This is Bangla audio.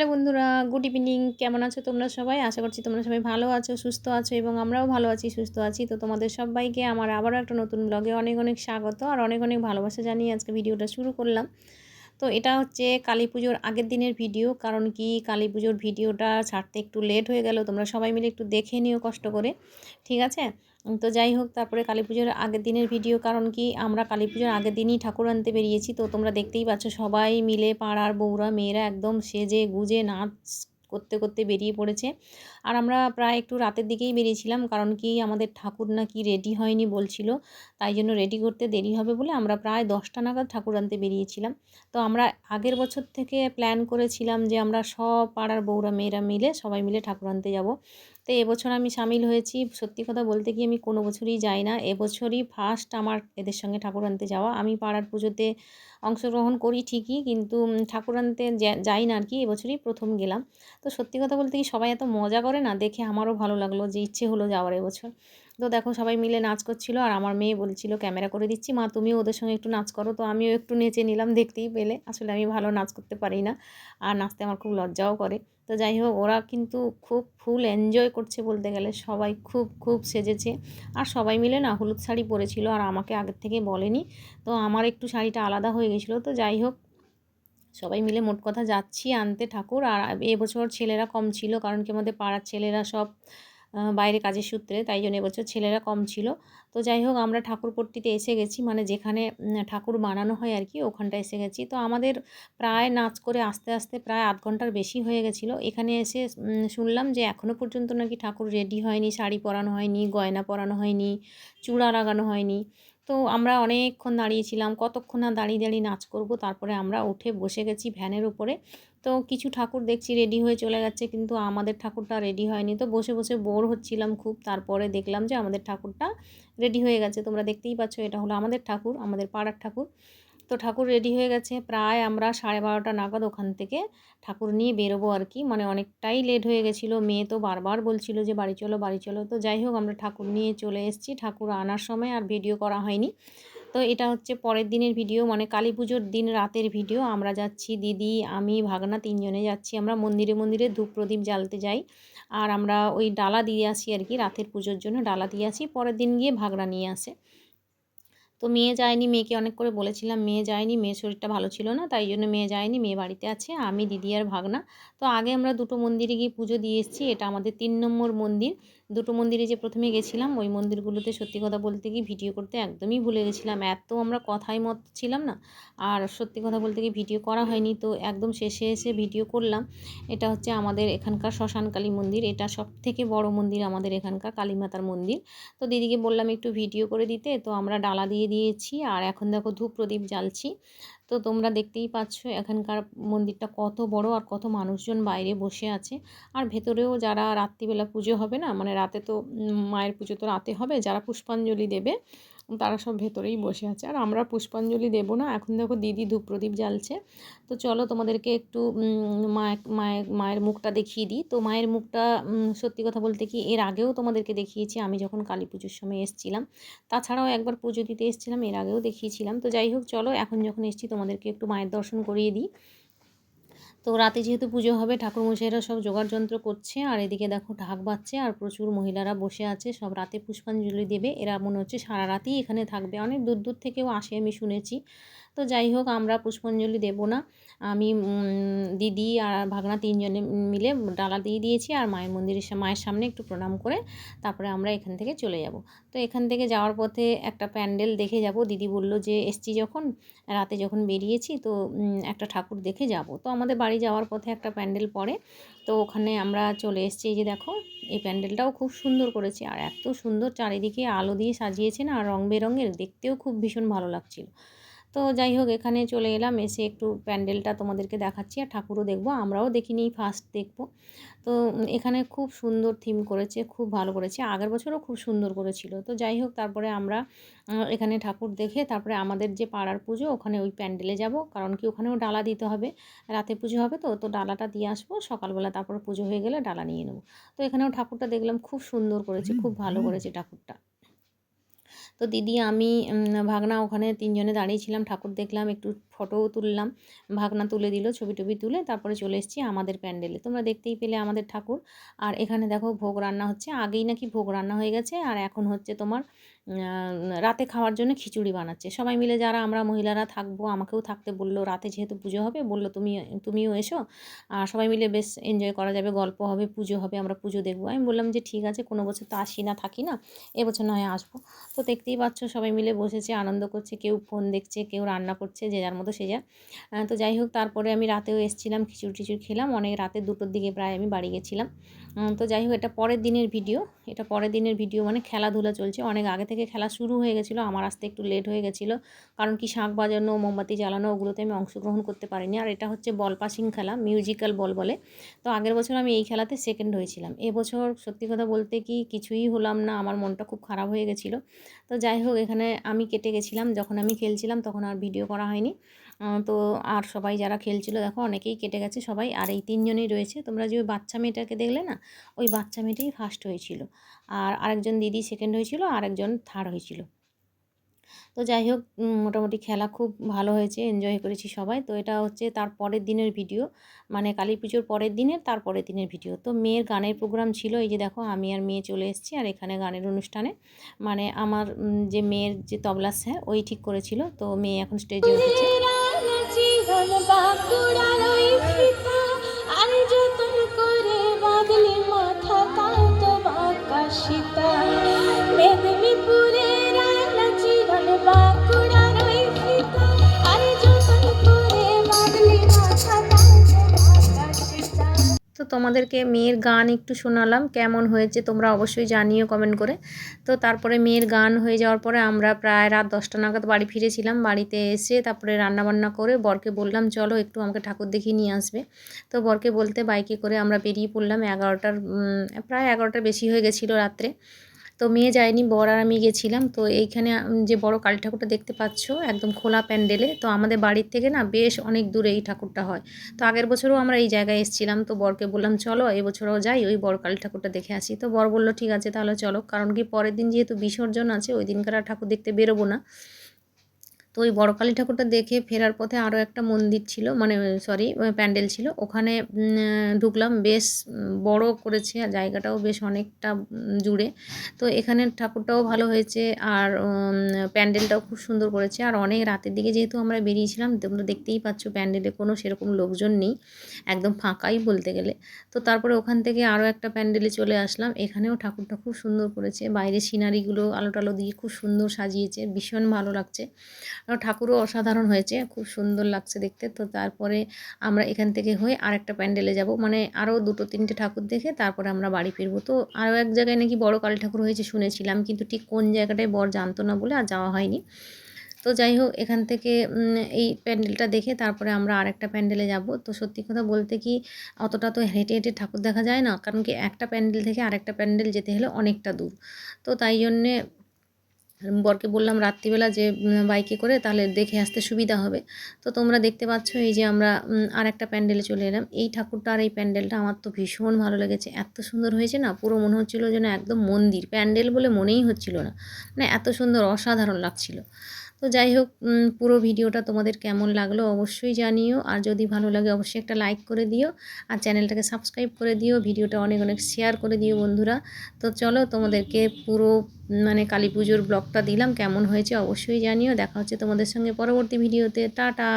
হ্যালো বন্ধুরা, গুড ইভিনিং। কেমন আছো তোমরা সবাই? আশা করছি তোমরা সবাই ভালো আছো, সুস্থ আছো এবং আমরাও ভালো আছি, সুস্থ আছি। তো তোমাদের সবাইকে আমার আবারও একটা নতুন ব্লগে অনেক অনেক স্বাগত আর অনেক অনেক ভালোবাসা জানিয়ে আজকে ভিডিওটা শুরু করলাম। তো এটা হচ্ছে কালী পুজোর আগের দিনের ভিডিও। কারণ কি কালী পুজোর ভিডিওটা ছাড়তে একটু লেট হয়ে গেল, তোমরা সবাই মিলে একটু দেখে নিও কষ্ট করে, ঠিক আছে? তো যাই হোক, তারপরে কালী পুজোর আগের দিনের ভিডিও। কারণ কি আমরা কালী পুজোর আগের দিনই ঠাকুর আনতে বেরিয়েছি, তো তোমরা দেখতেই পাচ্ছ সবাই মিলে পাড়ার বউরা, মেয়েরা একদম সেজে গুজে নাচ করতে করতে বেরিয়ে পড়েছে। আর আমরা প্রায় একটু রাতের দিকেই বেরিয়েছিলাম কারণ কি আমাদের ঠাকুর নাকি রেডি হয়নি বলছিল। তাই জন্য রেডি করতে দেরি হবে বলে আমরা প্রায় দশটা নাগাদ ঠাকুর আনতে বেরিয়েছিলাম। তো আমরা আগের বছর থেকে প্ল্যান করেছিলাম যে আমরা সব পাড়ার বউরা, মেয়েরা মিলে সবাই মিলে ঠাকুর আনতে যাব। তো এবছর আমি সামিল হয়েছি। সত্যি কথা বলতে কি আমি কোনো বছরই যাই না। এবছরই ফার্স্ট আমার এদের সঙ্গে ঠাকুর আনতে যাওয়া। আমি পাড়ার পুজোতে অংশগ্রহণ করি ঠিকই, কিন্তু ঠাকুর আনতে যাই না আর কি এবছরই প্রথম গেলাম। তো সত্যি কথা বলতে কি সবাই এত মজা করে না? দেখে আমারও ভালো লাগল যে ইচ্ছে হলো যাওয়ার এবছর তো দেখো সবাই মিলে নাচ করছিল আর আমার মেয়ে বলছিল, ক্যামেরা করে দিচ্ছি, মা তুমিও ওদের সঙ্গে একটু নাচ করো। তো আমিও একটু নেচে নিলাম, দেখতেই পেলে। আসলে আমি ভালো নাচ করতে পারি না আর নাচতে আমার খুব লজ্জাও করে। তো যাই হোক, ওরা কিন্তু খুব ফুল এনজয় করছে বলতে গেলে, সবাই খুব খুব সেজেছে। আর সবাই মিলে না হলুদ শাড়ি পরেছিল আর আমাকে আগের থেকে বলেনি। তো আমার একটু শাড়িটা আলাদা হয়ে গেছিল। তো যাই হোক, সবাই মিলে মোট কথা যাচ্ছি আনতে ঠাকুর। আর এবছর ছেলেরা কম ছিল, কারণ কি আমাদের পাড়ার ছেলেরা সব বাইরে কাজের সূত্রে, তাই জন্য এবছর ছেলেরা কম ছিল। তো যাই হোক, আমরা ঠাকুরপট্টিতে এসে গেছি মানে যেখানে ঠাকুর বানানো হয় আর কি ওখানটা এসে গেছি। তো আমাদের প্রায় নাচ করে আস্তে আস্তে প্রায় আধ ঘণ্টার বেশি হয়ে গেছিল। এখানে এসে শুনলাম যে এখনও পর্যন্ত নাকি ঠাকুর রেডি হয়নি, শাড়ি পরানো হয়নি, গয়না পরানো হয়নি, চূড়া লাগানো হয়নি। তো আমরা অনেকক্ষণ দাঁড়িয়েছিলাম কতক্ষণ না দাঁড়িয়ে দাঁড়িয়ে নাচ করব, তারপরে আমরা উঠে বসে গেছি ভ্যানের উপরে। তো কিছু ঠাকুর দেখছি রেডি হয়ে চলে গেছে, কিন্তু আমাদের ঠাকুরটা রেডি হয়নি। তো বসে বসে বোর হচ্ছিলাম খুব, তারপরে দেখলাম যে আমাদের ঠাকুরটা রেডি হয়ে গেছে। তোমরা দেখতেই পাচ্ছ, এটা হলো আমাদের ঠাকুর, আমাদের পাড়ার ঠাকুর। তো ঠাকুর রেডি হয়ে গেছে। প্রায় আমরা সাড়ে বারোটা নাগাদ ওখান থেকে ঠাকুর নিয়ে বেরোবো আর কি। মানে অনেকটাই লেট হয়ে গেছিল। মেয়ে তো বারবার বলছিল যে, বাড়ি চলো বাড়ি চলো। তো যাই হোক, আমরা ঠাকুর নিয়ে চলে এসেছি। ঠাকুর আনার সময় আর ভিডিও করা হয়নি। তো এটা হচ্ছে পরের দিনের ভিডিও মানে কালী পুজোর দিন রাতের ভিডিও আমরা যাচ্ছি, দিদি, আমি, ভাগনা তিনজনে যাচ্ছি। আমরা মন্দিরে মন্দিরে ধূপ প্রদীপ জ্বালতে যাই। আর আমরা ওই ডালা দিয়ে আসি আর কি, রাতের পুজোর জন্য ডালা দিয়ে আসি। পরের দিন গিয়ে ভাগনা নিয়ে আসে। তো মেয়ে যায়নি, মেয়েকে অনেক করে বলেছিলাম, মেয়ে যায়নি, মেয়ের শরীরটা ভালো ছিল না, তাই জন্য মেয়ে যায়নি, মেয়ে বাড়িতে আছে, আমি দিদি আর ভাগনা। তো আগে আমরা দুটো মন্দিরে গিয়ে পুজো দিয়ে এসেছি, এটা আমাদের তিন নম্বর মন্দির। দুটো মন্দিরে যে প্রথমে গেছিলাম, ওই মন্দিরগুলোতে সত্যি কথা বলতে গিয়ে ভিডিও করতে একদমই ভুলে গেছিলাম। এত আমরা কথাই মত ছিলাম না, আর সত্যি কথা বলতে গিয়ে ভিডিও করা হয়নি, তো একদম শেষে এসে ভিডিও করলাম। এটা হচ্ছে আমাদের এখানকার শ্মশান কালী মন্দির, এটা সব থেকে বড় মন্দির আমাদের এখানকার কালীমাতার মন্দির। তো দিদিকে বললাম একটু ভিডিও করে দিতে, তো আমরা ডালা দিয়ে দিয়েছি, আর এখন দেখো ধূপ প্রদীপ জ্বালছি। তো তোমরা দেখতেই পাচ্ছ এখানকার মন্দিরটা কত বড় আর কত মানুষজন বাইরে বসে আছে। আর ভেতরেও যারা রাত্রিবেলা পুজো হবে না মানে রাতে তো মায়ের পুজো তো রাতে হবে, যারা পুষ্পাঞ্জলি দেবে তারা সব ভেতরেই বসে আছে। আর আমরা পুষ্পাঞ্জলি দেবো না। এখন দেখো দিদি ধূপ প্রদীপ জ্বালছে। তো চলো তোমাদেরকে একটু মায়ের মায়ের মায়ের মুখটা দেখিয়ে দিই। তো মায়ের মুখটা সত্যি কথা বলতে কি, এর আগেও তোমাদেরকে দেখিয়েছি। আমি যখন কালী পুজোর সময় এসেছিলাম, তাছাড়াও একবার পুজো দিতে এসেছিলাম, এর আগেও দেখিয়েছিলাম। তো যাই হোক, চলো এখন যখন এসেছি তোমাদেরকে একটু মায়ের দর্শন করিয়ে দিই। তো রাতে যেহেতু পুজো হবে ঠাকুর মশাইরা সব জোগাড় যন্ত্র করছে। আর এদিকে দেখো ঢাক বাজছে আর প্রচুর মহিলারা বসে আছে। সব রাতে পুষ্পাঞ্জলি দেবে। এরা মনে হচ্ছে সারা রাতেই এখানে থাকবে। অনেক দূর দূর থেকেও আসে আমি শুনেছি। তো যাই হোক, আমরা পুষ্পাঞ্জলি দেব না। আমি দিদি আর ভাগনা তিনজনে মিলে ডালা দিয়ে দিয়েছি আর মায়ের মন্দিরের মায়ের সামনে একটু প্রণাম করে তারপরে আমরা এখান থেকে চলে যাব। তো এখান থেকে যাওয়ার পথে একটা প্যান্ডেল দেখে যাব। দিদি বলল যে, এসছি যখন, রাতে যখন বেরিয়েছি তো একটা ঠাকুর দেখে যাব। তো আমাদের বাড়ি যাওয়ার পথে একটা প্যান্ডেল পড়ে। তো ওখানে আমরা চলে এসেছি। এই যে দেখো, এই প্যান্ডেলটাও খুব সুন্দর করেছে আর এত সুন্দর চারিদিকে আলো দিয়ে সাজিয়েছে না, আর রং বেরঙের। দেখতেও খুব ভীষণ ভালো লাগছিল। তো যাই হোক এখানে চলে এলাম এসে একটু প্যান্ডেলটা তোমাদেরকে দেখাচ্ছি আর ঠাকুরও দেখব আমরাও দেখিনি ফার্স্ট দেখব। তো এখানে খুব সুন্দর থিম করেছে খুব ভালো করেছে আগের বছরও খুব সুন্দর করেছিল। তো যাই হোক তারপরে আমরা এখানে ঠাকুর দেখে তারপরে আমাদের যে পাড়ার পুজো ওখানে ওই প্যান্ডেলে যাব কারণ কি ওখানেও ডালা দিতে হবে রাতে পুজো হবে তো তো ডালাটা দিয়ে আসব সকালবেলা তারপরে পুজো হয়ে গেলে ডালা নিয়ে নেব। তো এখানেও ঠাকুরটা দেখলাম খুব সুন্দর করেছে খুব ভালো করেছে ঠাকুরটা। তো দিদি আমি ভাগনা ওখানে তিনজনে দাঁড়িয়েছিলাম, ঠাকুর দেখলাম, একটু ফটোও তুললাম, ভাগনা তুলে দিল, ছবি টবি তুলে, তারপরে চলে এসেছি আমাদের প্যান্ডেলে। তোমরা দেখতেই পেলে আমাদের ঠাকুর। আর এখানে দেখো ভোগ রান্না হচ্ছে, আগেই নাকি ভোগ রান্না হয়ে গেছে, আর এখন হচ্ছে তোমার রাতে খাওয়ার জন্য খিচুড়ি বানাচ্ছে। সবাই মিলে যারা, আমরা মহিলারা থাকব, আমাকেও থাকতে বলল, রাতে যেহেতু পুজো হবে, বলল তুমি, তুমিও এসো। আর সবাই মিলে বেশ এনজয় করা যাবে, গল্প হবে, পুজো হবে, আমরা পুজো দেখব। আমি বললাম যে ঠিক আছে, কোনো বছর তো আসি না, থাকি না, এবছর নয় আসব। তো দেখতেই পাচ্ছ, সবাই মিলে বসেছে, আনন্দ করছে, কেউ ফোন দেখছে, কেউ রান্না করছে, যে যার মতো সে যা তো যাই হোক, তারপরে আমি রাতেও এসেছিলাম, খিচুড়ি টিচুড়ি খেলাম, অনেক রাতে দুটোর দিকে প্রায় আমি বাড়ি গেছিলাম। তো যাই হোক, এটা পরের দিনের ভিডিও, এটা পরের দিনের ভিডিও মানে খেলাধুলা চলছে, অনেক আগে থেকে খেলা শুরু হয়ে গেছিল, আমার আসতে একটু লেট হয়ে গেছিল। কারণ কি শাঁখ বাজানো, মোমবাতি জ্বালানো, ওগুলোতে আমি অংশগ্রহণ করতে পারিনি। আর এটা হচ্ছে বল পাসিং খেলা মিউজিক্যাল বল বলে। তো আগের বছর আমি এই খেলাতে সেকেন্ড হয়েছিলাম। এবছর সত্যি কথা বলতে কি কিছুই হলাম না, আমার মনটা খুব খারাপ হয়ে গেছিল। তো যাই হোক, এখানে আমি কেটে গেছিলাম, যখন আমি খেলছিলাম তখন আর ভিডিও করা হয়নি। তো আর সবাই যারা খেলছিল, দেখো অনেকেই কেটে গেছে সবাই। আর এই তিনজনই রয়েছে। তোমরা যে ওই বাচ্চা মেয়েটাকে দেখলে না, ওই বাচ্চা মেয়েটাই ফার্স্ট হয়েছিল। আর আরেকজন দিদি সেকেন্ড হয়েছিল, আর একজন থার্ড হয়েছিল। তো যাই হোক মোটামুটি খেলা খুব ভালো হয়েছে এনজয় করেছি সবাই। তো এটা হচ্ছে তার পরের দিনের ভিডিও মানে কালী পুজোর পরের দিনের, তার পরের দিনের ভিডিও তো মেয়ের গানের প্রোগ্রাম ছিল, এই যে দেখো, আমি আর মেয়ে চলে এসেছি, আর এখানে গানের অনুষ্ঠানে। মানে আমার যে মেয়ের যে তবলা স্যার ওই ঠিক করেছিল। তো মেয়ে এখন স্টেজে উঠেছে। তোমাদেরকে মেয়ের গান একটু শোনালাম, কেমন হয়েছে তোমরা অবশ্যই জানিও কমেন্ট করে। তো তারপরে মেয়ের গান হয়ে যাওয়ার পরে আমরা প্রায় রাত দশটা নাগাদ বাড়ি ফিরেছিলাম, বাড়িতে এসে তারপরে রান্নাবান্না করে বরকে বললাম, চলো একটু আমাকে ঠাকুর দেখিয়ে নিয়ে আসবে। তো বরকে বলতে বাইকে করে আমরা বেরিয়ে পড়লাম, এগারোটার প্রায় এগারোটার বেশি হয়ে গেছিল রাত্রে। তো মেয়ে যায়নি, বর আর আমি গেছিলাম। তো এইখানে যে বড় কালী ঠাকুরটা দেখতে পাচ্ছ, একদম খোলা প্যান্ডেলে। তো আমাদের বাড়ির থেকে না বেশ অনেক দূরে এই ঠাকুরটা হয়। তো আগের বছরও আমরা এই জায়গায় এসেছিলাম। তো বরকে বললাম, চলো, এবছরও বছরও যাই, ওই বড় কালী ঠাকুরটা দেখে আসি। তো বর বলল, ঠিক আছে, তাহলে চলো। কারণ কি, পরের দিন যেহেতু বিসর্জন আছে, ওই দিনকার ঠাকুর দেখতে বেরোবো না। তো ওই বড় কালী ঠাকুরটা দেখে ফেরার পথে আরও একটা মন্দির ছিল মানে সরি প্যান্ডেল ছিল। ওখানে ঢুকলাম, বেশ বড় করেছে, আর জায়গাটাও বেশ অনেকটা জুড়ে। তো এখানে ঠাকুরটাও ভালো হয়েছে, আর প্যান্ডেলটাও খুব সুন্দর করেছে। আর অনেক রাতের দিকে যেহেতু আমরা বেরিয়েছিলাম, তোমরা দেখতেই পাচ্ছ প্যান্ডেলে কোনো সেরকম লোকজন নেই, একদম ফাঁকাই বলতে গেলে। তো তারপরে ওখান থেকে আরও একটা প্যান্ডেলে চলে আসলাম। এখানেও ঠাকুরটা খুব সুন্দর করেছে। বাইরে সিনারিগুলো আলো টালো দিয়ে খুব সুন্দর সাজিয়েছে, ভীষণ ভালো লাগছে। ঠাকুরও অসাধারণ হয়েছে, খুব সুন্দর লাগছে দেখতে। তো তারপরে আমরা এখান থেকে হয়ে আরেকটা প্যান্ডেলে যাব। মানে আরও দুটো, তিনটে ঠাকুর দেখে তারপরে আমরা বাড়ি ফিরবো। তো আরও এক জায়গায় নাকি বড় কালী ঠাকুর হয়েছে শুনেছিলাম, কিন্তু ঠিক কোন জায়গাটায় বর জানতো না বলে আর যাওয়া হয়নি। তো যাই হোক, এখান থেকে এই প্যান্ডেলটা দেখে তারপরে আমরা আরেকটা প্যান্ডেলে যাব। তো সত্যি কথা বলতে কি, অতটা তো হেঁটে হেঁটে ঠাকুর দেখা যায় না, কারণ কি একটা প্যান্ডেল থেকে আরেকটা প্যান্ডেল যেতে হলে অনেকটা দূর। তো তাই জন্যে বরকে বললাম রাত্রিবেলা যে বাইকে করে তাহলে দেখে আসতে সুবিধা হবে। তো তোমরা দেখতে পাচ্ছ এই যে আমরা আর একটা প্যান্ডেলে চলে এলাম। এই ঠাকুরটা আর এই প্যান্ডেলটা আমার তো ভীষণ ভালো লেগেছে। এত সুন্দর হয়েছে না, পুরো মনে হচ্ছিল যেন একদম মন্দির। প্যান্ডেল বলে মনেই হচ্ছিল না। মানে এত সুন্দর, অসাধারণ লাগছিল। তো যাই হোক পুরো ভিডিওটা তোমাদের কেমন লাগল অবশ্যই জানিও। আর যদি ভালো লাগে, অবশ্যই একটা লাইক করে দিও। আর চ্যানেলটাকে সাবস্ক্রাইব করে দিও। ভিডিওটা অনেক অনেক শেয়ার করে দিও বন্ধুরা। তো চলো, তোমাদেরকে পুরো মানে কালী পুজোর ব্লগটা দিলাম। কেমন হয়েছে অবশ্যই জানিও। দেখা হচ্ছে তোমাদের সঙ্গে পরবর্তী ভিডিওতে। টাটা!